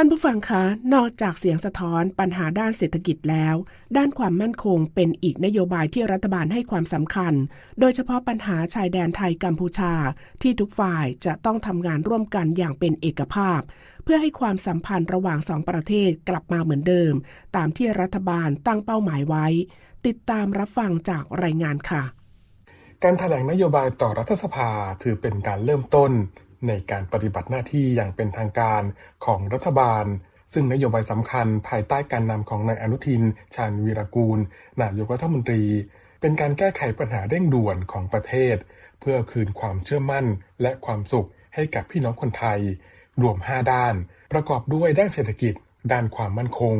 ท่านผู้ฟังคะ นอกจากเสียงสะท้อนปัญหาด้านเศรษฐกิจแล้ว ด้านความมั่นคงเป็นอีกนโยบายที่รัฐบาลให้ความสำคัญ โดยเฉพาะปัญหาชายแดนไทยกัมพูชา ที่ทุกฝ่ายจะต้องทำงานร่วมกันอย่างเป็นเอกภาพ เพื่อให้ความสัมพันธ์ระหว่างสองประเทศกลับมาเหมือนเดิม ตามที่รัฐบาลตั้งเป้าหมายไว้ ติดตามรับฟังจากรายงานค่ะ การถแถลงนโยบายต่อรัฐสภาถือเป็นการเริ่มต้น ในการปฏิบัติหน้าที่อย่างเป็นทางการของรัฐบาล ซึ่งนโยบายสำคัญภายใต้การนำของนายอนุทิน ชาญวีรกูล นายกรัฐมนตรี เป็นการแก้ไขปัญหาเร่งด่วนของประเทศ เพื่อคืนความเชื่อมั่นและความสุขให้กับพี่น้องคนไทย รวม 5 ด้าน ประกอบด้วยด้านเศรษฐกิจ ด้านความมั่นคง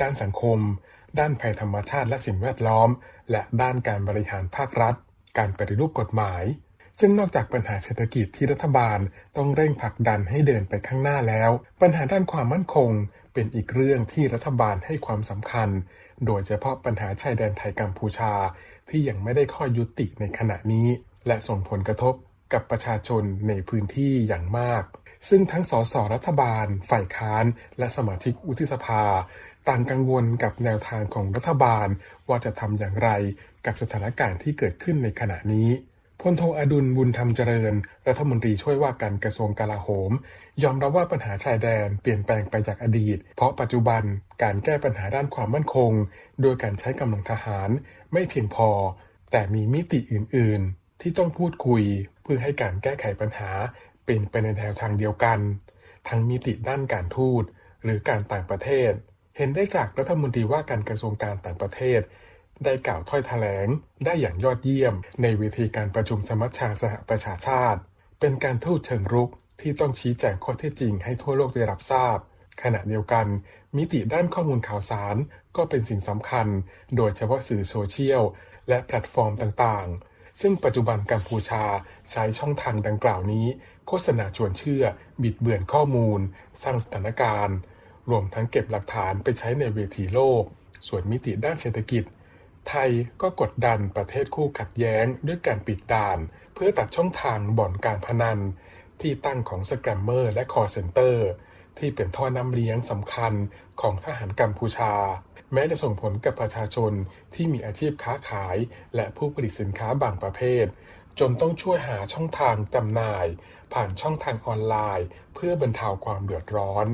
ด้านสังคม ด้านภัยธรรมชาติและสิ่งแวดล้อม และด้านการบริหารภาครัฐ การปฏิรูปกฎหมาย ซึ่งนอกจากปัญหาเศรษฐกิจที่รัฐบาลต้องเร่งผลักดันให้เดินไปข้างหน้าแล้ว ปัญหาด้านความมั่นคง เป็นอีกเรื่องที่รัฐบาลให้ความสำคัญ โดยเฉพาะปัญหาชายแดนไทยกัมพูชา ที่ยังไม่ได้ข้อยุติในขณะนี้ และส่งผลกระทบกับประชาชนในพื้นที่อย่างมาก ซึ่งทั้งสสรัฐบาล ฝ่ายค้าน และสมาชิกวุฒิสภา ต่างกังวลกับแนวทางของรัฐบาลว่าจะทำอย่างไรกับสถานการณ์ที่เกิดขึ้นในขณะนี้ พลโทอดุลบุญธรรมเจริญ รัฐมนตรีช่วยว่าการกระทรวงกลาโหม ยอมรับว่าปัญหาชายแดนเปลี่ยนแปลงไปจากอดีต เพราะปัจจุบันการแก้ปัญหาด้านความมั่นคง โดยการใช้กำลังทหารไม่เพียงพอ แต่มีมิติอื่น ๆ ที่ต้องพูดคุยเพื่อให้การแก้ไขปัญหา เป็นไปในแนวทางเดียวกัน ทั้งมิติด้านการทูตหรือการต่างประเทศ เห็นได้จากรัฐมนตรีว่าการกระทรวงการต่างประเทศ ได้กล่าวถ้อยแถลง ได้อย่างยอดเยี่ยม ในเวทีการประชุมสมัชชาสหประชาชาติ เป็นการทูตเชิงรุกที่ต้องชี้แจงข้อเท็จจริงให้ทั่วโลกได้รับทราบ ขณะเดียวกัน มิติด้านข้อมูลข่าวสารก็เป็นสิ่งสำคัญ โดยเฉพาะสื่อโซเชียล และแพลตฟอร์มต่างๆ ซึ่งปัจจุบันกัมพูชาใช้ช่องทางดังกล่าวนี้ โฆษณาชวนเชื่อ บิดเบือนข้อมูล สร้างสถานการณ์ รวมทั้งเก็บหลักฐานไปใช้ในเวทีโลก ส่วนมิติด้านเศรษฐกิจ ไทยก็กดดันประเทศคู่ขัดแย้งด้วยการปิดด่าน เพื่อตัดช่องทางบ่อนการพนัน ที่ตั้งของสแกรมเมอร์และคอร์เซนเตอร์ ที่เป็นท่อน้ำเลี้ยงสำคัญของทหารกัมพูชา แม้จะส่งผลกับประชาชนที่มีอาชีพค้าขายและผู้ผลิตสินค้าบางประเภท จนต้องช่วยหาช่องทางจำหน่าย ผ่านช่องทางออนไลน์ เพื่อบรรเทาความเดือดร้อน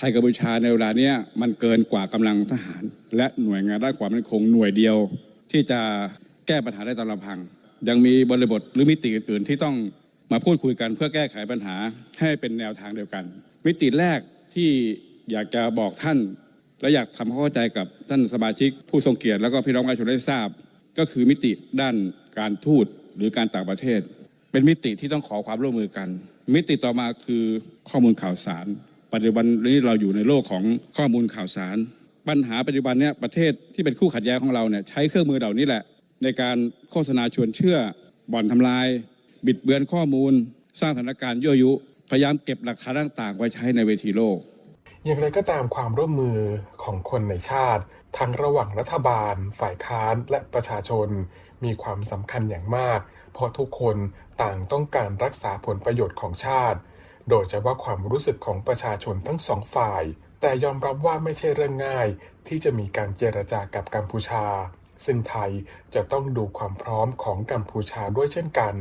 ไทยกัมพูชาในเวลาเนี้ยมันเกินกว่ากำลังทหาร และหน่วยงานด้านความมั่นคงหน่วยเดียว ที่จะแก้ปัญหาได้ตามลำพัง ยังมีบริบทหรือมิติอื่นๆ ที่ต้องมาพูดคุยกันเพื่อแก้ไขปัญหาให้เป็นแนวทางเดียวกัน มิติแรกที่อยากจะบอกท่าน และอยากทำเข้าใจกับท่านสมาชิกผู้ทรงเกียรติแล้วก็พี่น้องประชาชนได้ทราบ ก็คือมิติด้านการทูตหรือการต่างประเทศ เป็นมิติที่ต้องขอความร่วมมือกัน มิติต่อมาคือข้อมูลข่าวสาร ปัจจุบันนี้เราอยู่ในโลกของข้อมูลข่าวสาร ปัญหาปัจจุบันเนี้ยประเทศที่เป็นคู่ขัดแย้งของเราเนี่ยใช้เครื่องมือเหล่านี้แหละ ในการโฆษณาชวนเชื่อ บ่อนทำลาย บิดเบือนข้อมูล สร้างสถานการณ์ยั่วยุ พยายามเก็บหลักฐานต่างๆ ไว้ใช้ในเวทีโลก อย่างไรก็ตามความร่วมมือของคนในชาติทั้งระหว่างรัฐบาล ฝ่ายค้านและประชาชน มีความสำคัญอย่างมาก เพราะทุกคนต่างต้องการรักษาผลประโยชน์ของชาติ โดยเฉพาะความรู้สึกของประชาชนทั้งสองฝ่าย แต่ยอมรับว่าไม่ใช่เรื่องง่าย ที่จะมีการเจรจากับกัมพูชา ซึ่งไทยจะต้องดูความพร้อมของกัมพูชาด้วยเช่นกัน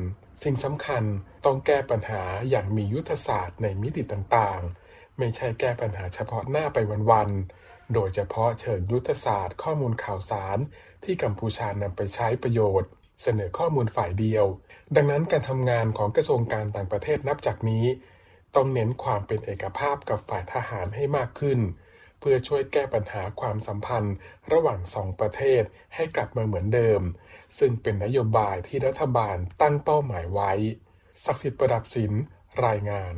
สิ่งสำคัญต้องแก้ปัญหาอย่างมียุทธศาสตร์ในมิติต่างๆ ไม่ใช่แก้ปัญหาเฉพาะหน้าไปวันๆ โดยเฉพาะเชิงยุทธศาสตร์ข้อมูลข่าวสารที่กัมพูชานำไปใช้ประโยชน์เสนอข้อมูลฝ่ายเดียว ดังนั้นการทำงานของกระทรวงการต่างประเทศนับจากนี้ ต้องเน้นความเป็นเอกภาพกับฝ่ายทหารให้มากขึ้น เพื่อช่วยแก้ปัญหาความสัมพันธ์ ระหว่างสองประเทศให้กลับมาเหมือนเดิม ซึ่งเป็นนโยบายที่รัฐบาลตั้งเป้าหมายไว้ ศักดิ์สิทธิ์ประดับสินรายงาน